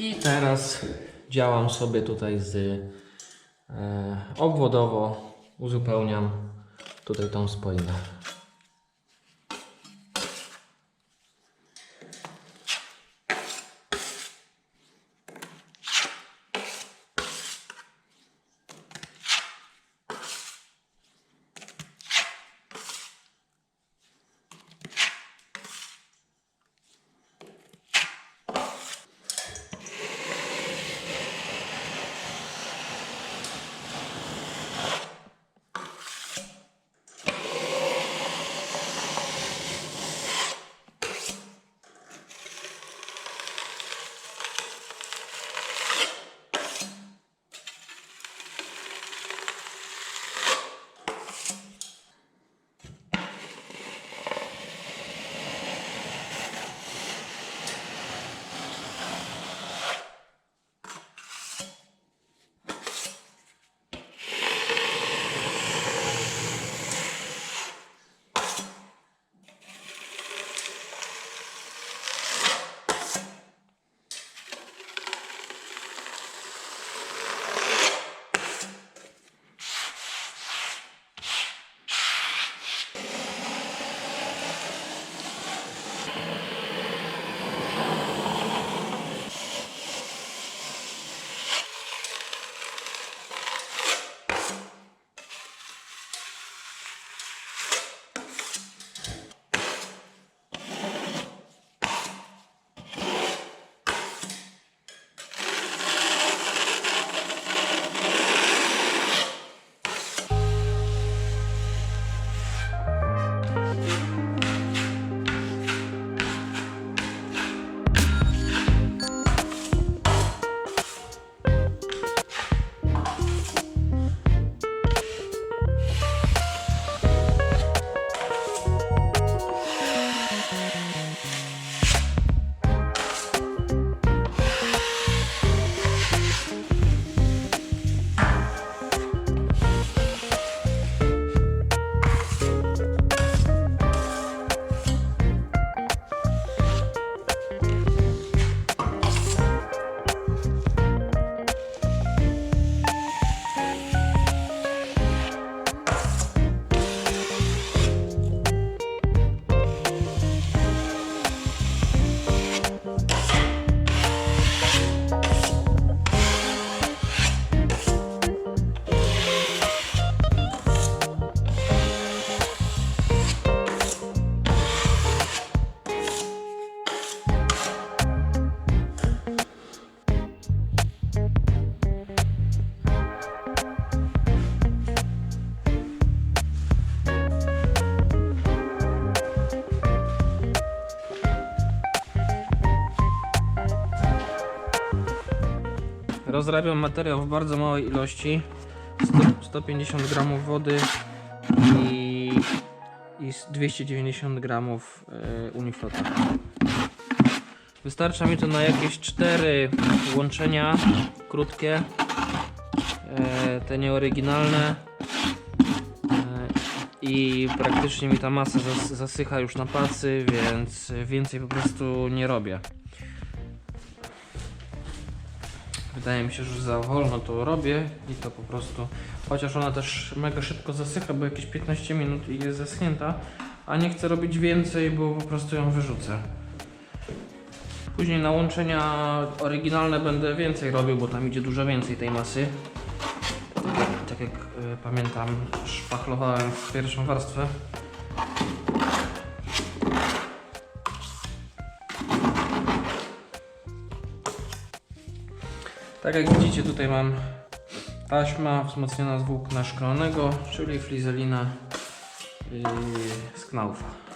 I teraz działam sobie tutaj z e, obwodowo, uzupełniam tutaj tą spoinę. Rozrabiam materiał w bardzo małej ilości. 100, 150 gramów wody i, i z 290 gramów e, uniflota. Wystarcza mi to na jakieś 4 łączenia krótkie, e, te nieoryginalne e, i praktycznie mi ta masa zas, zasycha już na pacy, więc więcej po prostu nie robię. Wydaje mi się, że za wolno to robię i to po prostu, chociaż ona też mega szybko zasycha, bo jakieś 15 minut i jest zaschnięta, a nie chcę robić więcej, bo po prostu ją wyrzucę. Później na łączenia oryginalne będę więcej robił, bo tam idzie dużo więcej tej masy. Tak jak, y, pamiętam, szpachlowałem w pierwszą warstwę. Tak jak widzicie tutaj mam taśma wzmocniona z włókna szklonego, czyli flizelina yy, z knaufa.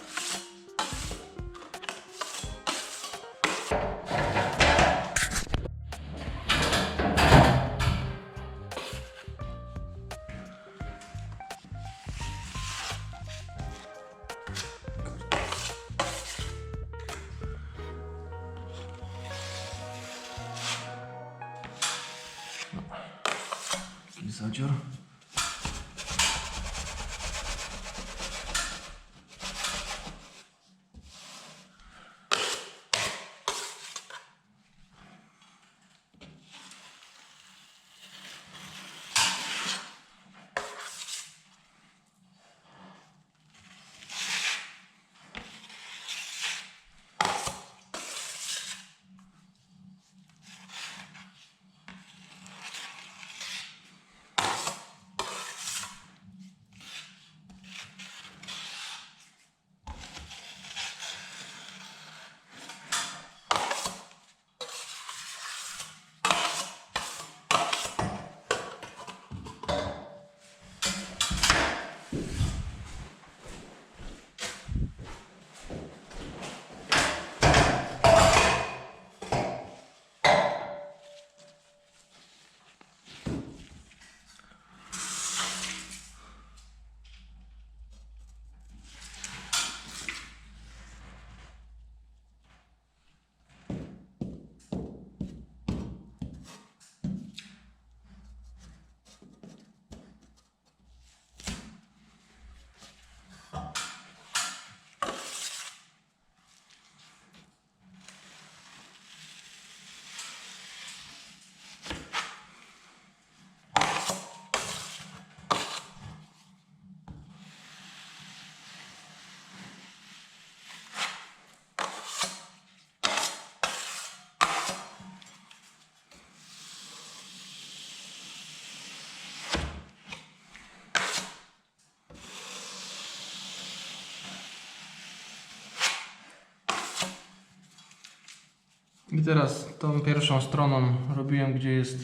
I teraz tą pierwszą stroną robiłem, gdzie jest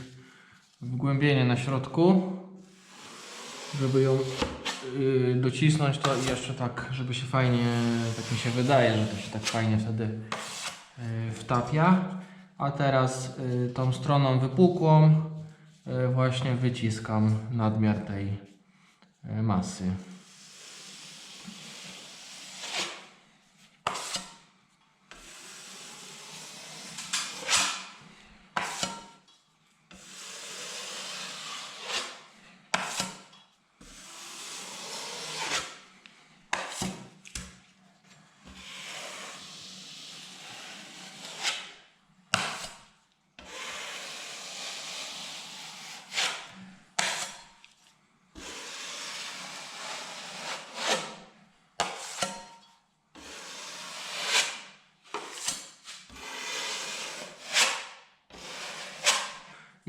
wgłębienie na środku, żeby ją yy, docisnąć to i jeszcze tak, żeby się fajnie, tak mi się wydaje, że to się tak fajnie wtedy yy, wtapia. A teraz yy, tą stroną wypukłą właśnie wyciskam nadmiar tej masy.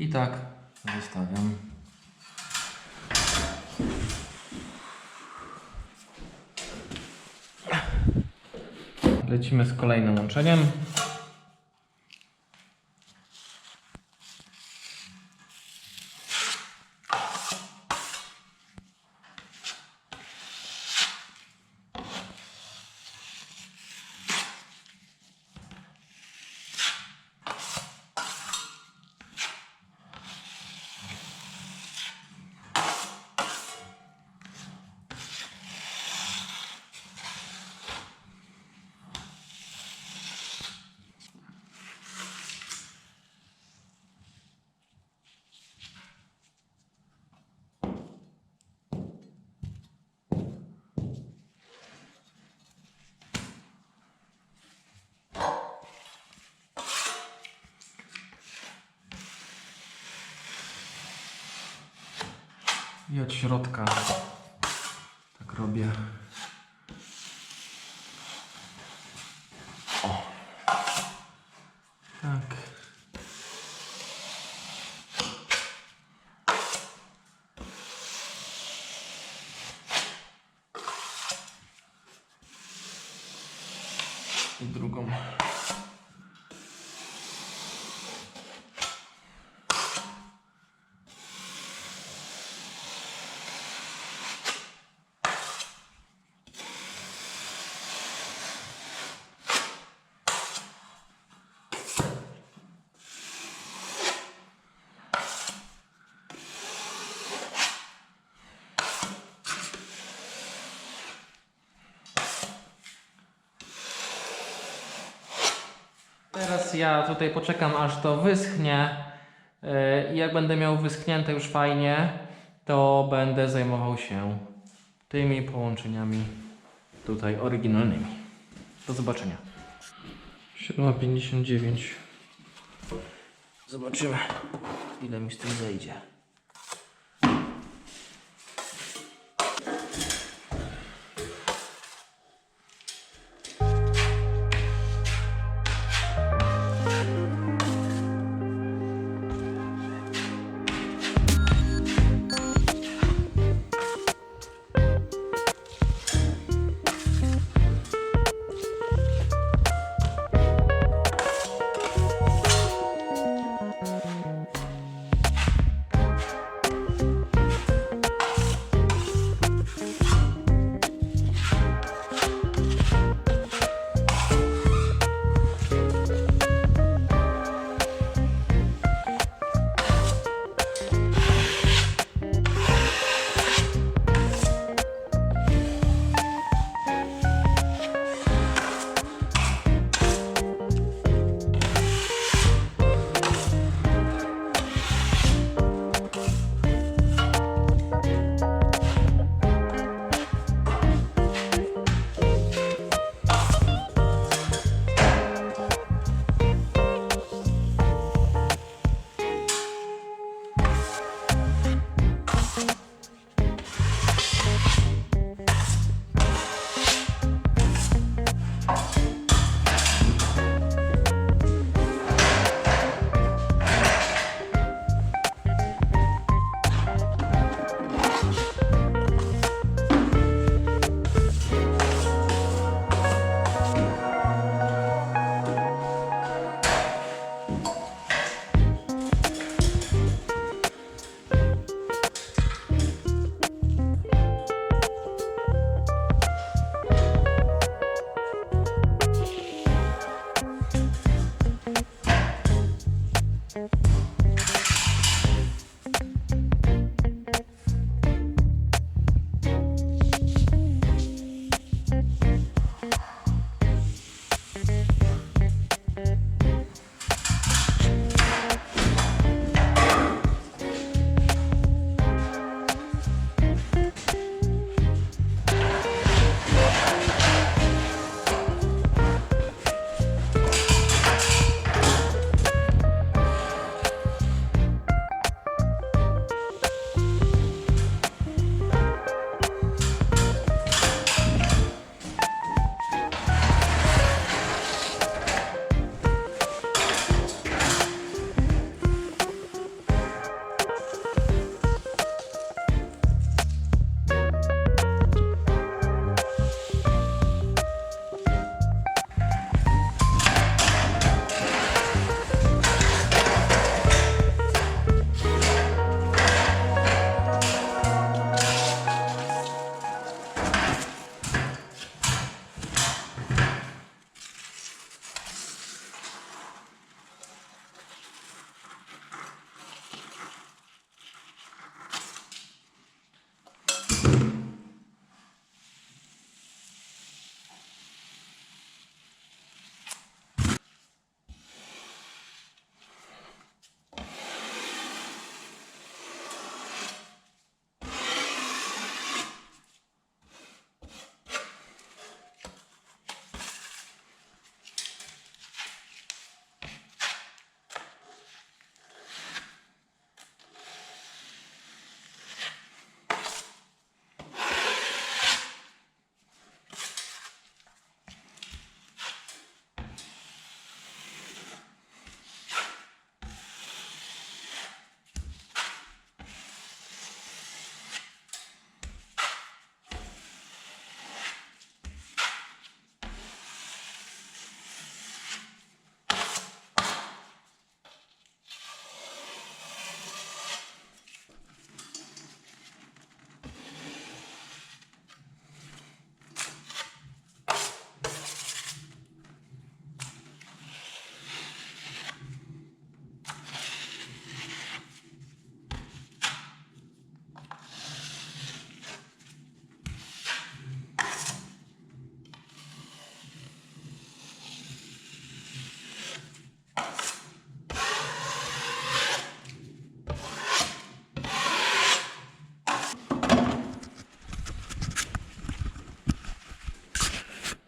I tak zostawiam. Lecimy z kolejnym łączeniem. I od środka tak robię. O. Tak. I drugą. Teraz ja tutaj poczekam aż to wyschnie yy, i jak będę miał wyschnięte już fajnie, to będę zajmował się tymi połączeniami tutaj oryginalnymi. Do zobaczenia. 7.59 Zobaczymy ile mi z tym zejdzie.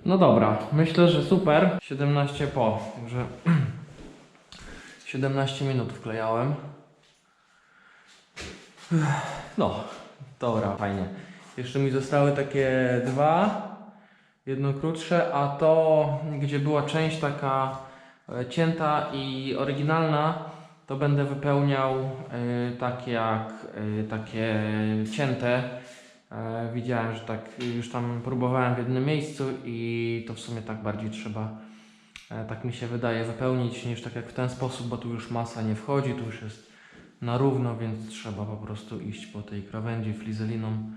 No dobra, myślę, że super. 17 po, także 17 minut wklejałem. No, dobra, fajnie. Jeszcze mi zostały takie dwa, jedno krótsze, a to, gdzie była część taka e, cięta i oryginalna, to będę wypełniał e, tak jak e, takie cięte. E, Widziałem, że tak już tam próbowałem w jednym miejscu i to w sumie tak bardziej trzeba, e, tak mi się wydaje, wypełnić niż tak jak w ten sposób, bo tu już masa nie wchodzi, tu już jest na równo, więc trzeba po prostu iść po tej krawędzi flizeliną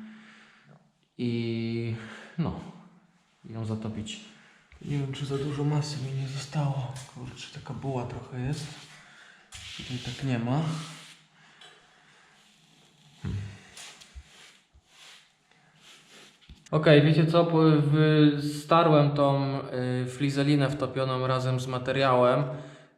i no, ją zatopić. Nie wiem, czy za dużo masy mi nie zostało. Kurczę, taka buła trochę jest. Tutaj tak nie ma. Okej, wiecie co? Starłem tą y, flizelinę wtopioną razem z materiałem.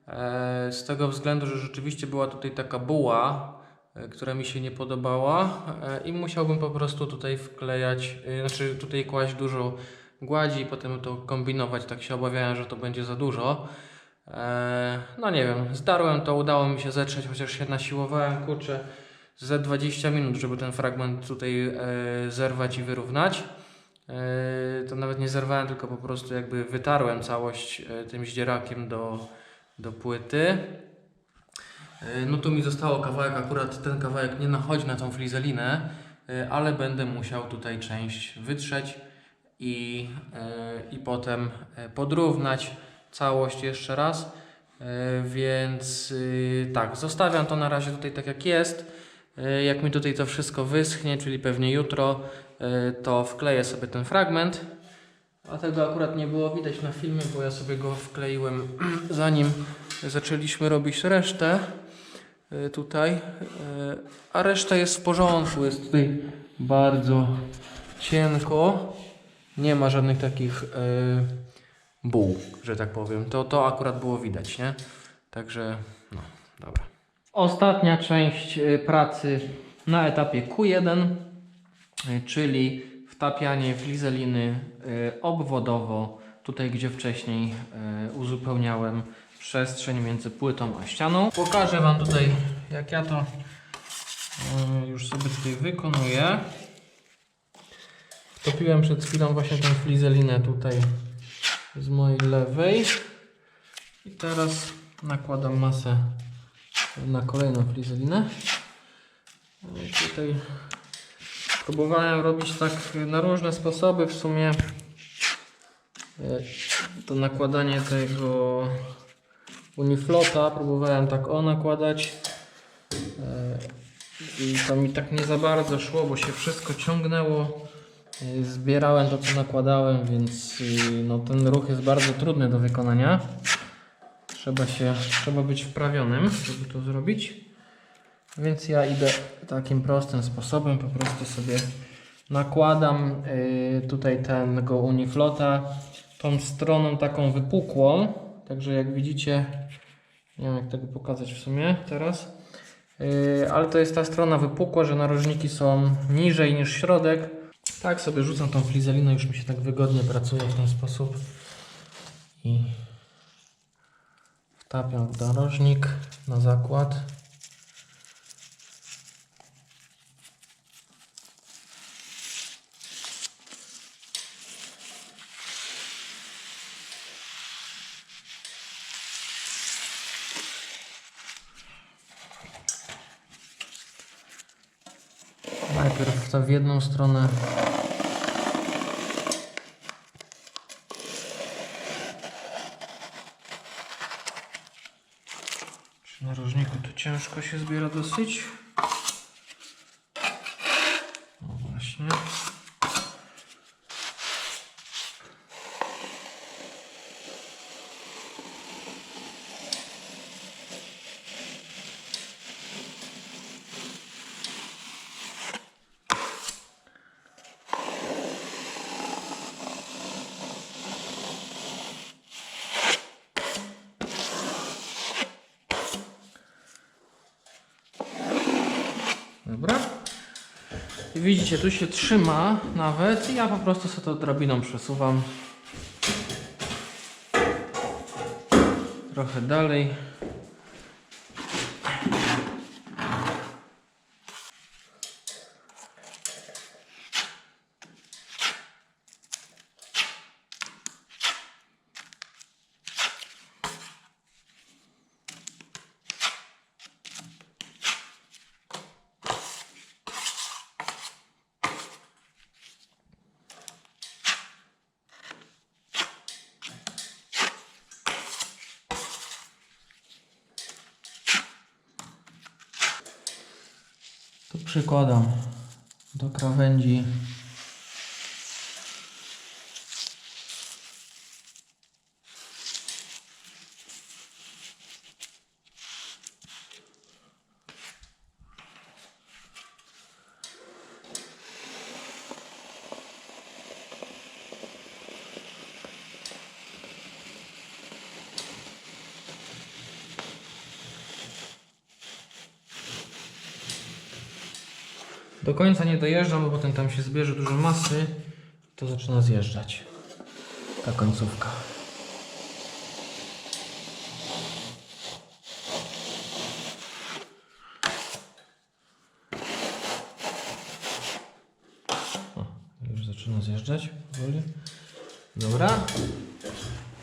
E, z tego względu, że rzeczywiście była tutaj taka buła, e, która mi się nie podobała e, i musiałbym po prostu tutaj wklejać, y, znaczy tutaj kłaść dużo gładzi i potem to kombinować. Tak się obawiałem, że to będzie za dużo. No nie wiem, zdarłem to, udało mi się zetrzeć, chociaż się nasiłowałem, kurczę, ze 20 minut, żeby ten fragment tutaj zerwać i wyrównać. E, to nawet nie zerwałem, tylko po prostu jakby wytarłem całość e, tym zdzierakiem do, do płyty. E, No tu mi zostało kawałek, akurat ten kawałek nie nachodzi na tą flizelinę, ale będę musiał tutaj część wytrzeć i, i potem podrównać całość jeszcze raz. Więc y, tak, zostawiam to na razie tutaj tak jak jest. Jak mi tutaj to wszystko wyschnie, czyli pewnie jutro, to wkleję sobie ten fragment. A tego akurat nie było widać na filmie, bo ja sobie go wkleiłem zanim zaczęliśmy robić resztę e, tutaj. E, A reszta jest w porządku, jest tutaj bardzo cienko. Nie ma żadnych takich e, buł, że tak powiem. To, to akurat było widać, nie? Także, no, dobra. Ostatnia część pracy na etapie Q1, y, czyli wtapianie flizeliny y, obwodowo, tutaj gdzie wcześniej y, uzupełniałem przestrzeń między płytą a ścianą. Pokażę Wam tutaj jak ja to już sobie tutaj wykonuję. Wtopiłem przed chwilą właśnie tę flizelinę tutaj z mojej lewej i teraz nakładam masę na kolejną flizelinę. I tutaj próbowałem robić tak na różne sposoby. W sumie e, to nakładanie tego uniflota próbowałem tak o nakładać. E, I to mi tak nie za bardzo szło, bo się wszystko ciągnęło. E, Zbierałem to co nakładałem, więc no, ten ruch jest bardzo trudny do wykonania. Trzeba się, trzeba być wprawionym, żeby to zrobić. Więc ja idę takim prostym sposobem, po prostu sobie nakładam y, tutaj tego uniflota tą stroną taką wypukłą. Także jak widzicie, nie wiem jak tego pokazać w sumie teraz. Y, ale to jest ta strona wypukła, że narożniki są niżej niż środek. Tak sobie rzucam tą flizeliną, już mi się tak wygodnie pracuje w ten sposób. I Wtapiam w narożnik na zakład. Najpierw to w jedną stronę Przy narożniku to ciężko się zbiera dosyć. widzicie, tu się trzyma nawet i ja po prostu sobie to drabiną przesuwam. Trochę dalej. Przykładam do krawędzi. Do końca nie dojeżdżam, bo potem tam się zbierze dużo masy, to zaczyna zjeżdżać. Ta końcówka. O, już zaczyna zjeżdżać powoli. Dobra.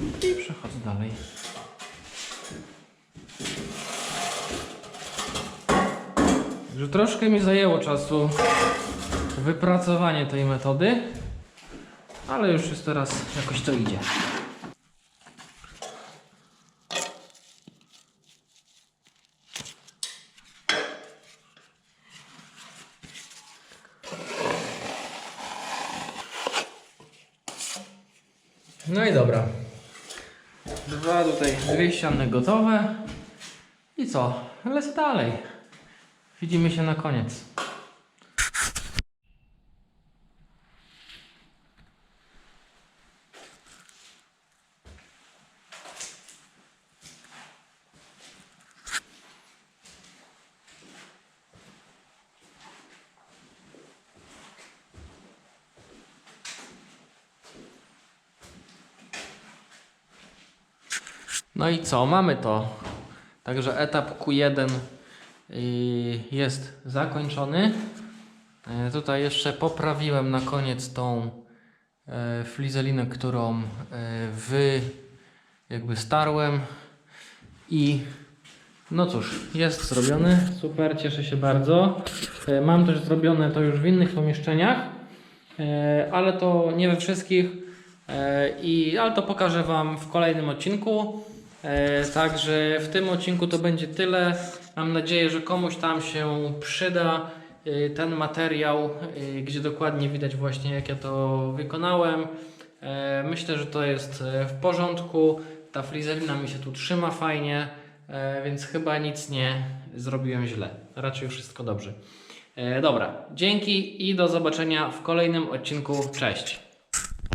I przechodzę dalej. Że troszkę mi zajęło czasu wypracowanie tej metody, ale już jest teraz jakoś to idzie. No i dobra. Dwa tutaj, dwie ściany gotowe. I co? Lecę dalej. Widzimy się na koniec. No i co? Mamy to. Także etap Q1 y, jest zakończony. E, Tutaj jeszcze poprawiłem na koniec tą e, flizelinę, którą e, wy jakby starłem i no cóż, jest zrobiony, super, cieszę się bardzo. Mam też zrobione to już w innych pomieszczeniach, ale to nie we wszystkich, i, ale to pokażę Wam w kolejnym odcinku. Także w tym odcinku to będzie tyle. Mam nadzieję, że komuś tam się przyda e, ten materiał, e, gdzie dokładnie widać właśnie jak ja to wykonałem. E, Myślę, że to jest e, w porządku. Ta frizelina mi się tu trzyma fajnie, e, więc chyba nic nie zrobiłem źle. Raczej wszystko dobrze. Dobra, dzięki i do zobaczenia w kolejnym odcinku. Cześć.